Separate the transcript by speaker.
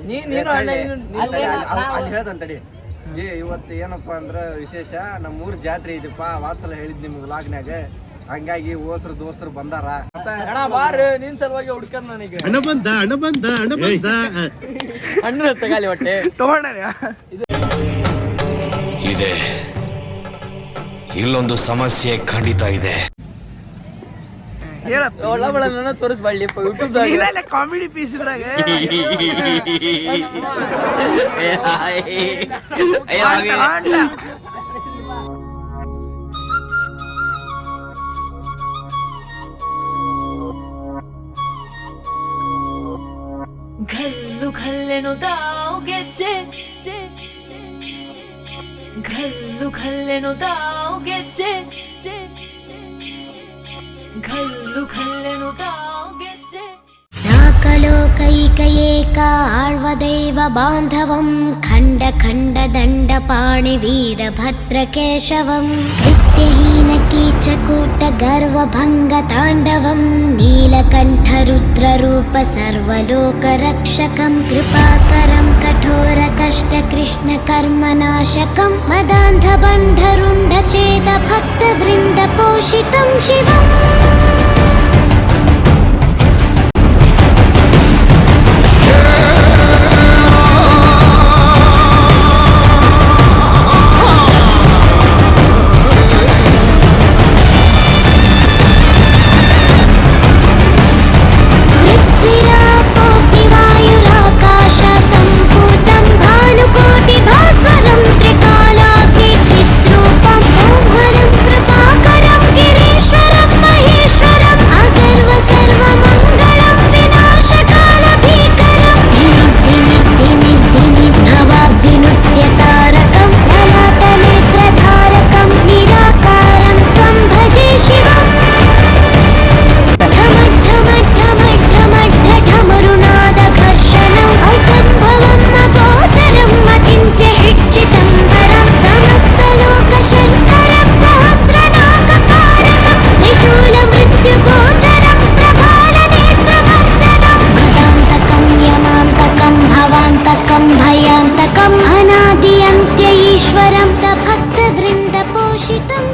Speaker 1: ಅಲ್ಲಿ- ಅಲ್ಲಿ- ಅಲ್ಲಿ ಹೇಳ್ದಂತಡಿ ಏ ಇವತ್ತು ಏನಪ್ಪಾ ಅಂದ್ರೆ ವಿಶೇಷ ನಮ್ಮ ಊರ್ ಜಾತ್ರೆ ಇದಪ್ಪ ವಾತ್ಸಲ ಹೇಳಿದ್ ನಿಮ್ಗೆ ಲಾಗ್ನಾಗ ಹಂಗಾಗಿ ಓಸ್ರು ದೋಸ್ತರು ಬಂದಾರ. ಮತ್ತ
Speaker 2: ಅಣ್ಣ ಬಾರು ನಿನ್ ಸಲುವಾಗಿ ಹುಡ್ಕರ್ ನನಗೆ.
Speaker 3: ಹಣ ಬಂದ ಹಣ ಬಂದ ಹಣ ಬಂದ.
Speaker 2: ಅಣ್ಣ ತಗಾಲಿ ಹೊಟ್ಟೆ.
Speaker 4: ಇದೆ. ಇಲ್ಲೊಂದು ಸಮಸ್ಯೆ ಖಂಡಿತ ಇದೆ.
Speaker 2: ಒಳ್ಳ ಬಳ ನನ್ನ ತೋರಿಸ್ಬಳ್ಳಿ ಯೂಟ್ಯೂಬ್
Speaker 5: ಕಾಮಿಡಿ ಪೀಸ್ ಇದ್ರಾಗ
Speaker 6: ಘಲ್ಲು ಘಲ್ಲೆನು ದಾವ್ ಗೆಜ್ಜೆ ಘಲ್ಲು ಘಲ್ಲೆನು ದಾವ್ ಗೆಜ್ಜೆ ಘಲ್ಲು ಘಲ್ಲೆನು ದಾವ್ ಗೆಜ್ಜೆ
Speaker 7: ನಾಕಲೋಕೈಕಯೇಕ ಆಳ್ವದೈವ ಬಾಂಧವಂ ಖಂಡ ಖಂಡ ದಂಡ ಪಾಣಿ ವೀರಭದ್ರ ಕೇಶವಂ ಕೃತ್ಯಹೀನ ಕೀಚಕೂಟ ಗರ್ವಭಂಗ ತಾಂಡವಂ ನೀಲಕಂಠ ರುದ್ರರೂಪ ಸರ್ವಲೋಕ ರಕ್ಷಕಂ ಕೃಪಾಕರಂ ಕಠೋರ ಕಷ್ಟ ಕೃಷ್ಣ ಕರ್ಮನಾಶಕಂ ಮದಾಂಧ ಬಂಢರುಂಡ ಚೇತ ಭಕ್ತ ವೃಂದ ಪೋಷಿತಂ ಶಿವಂ Ще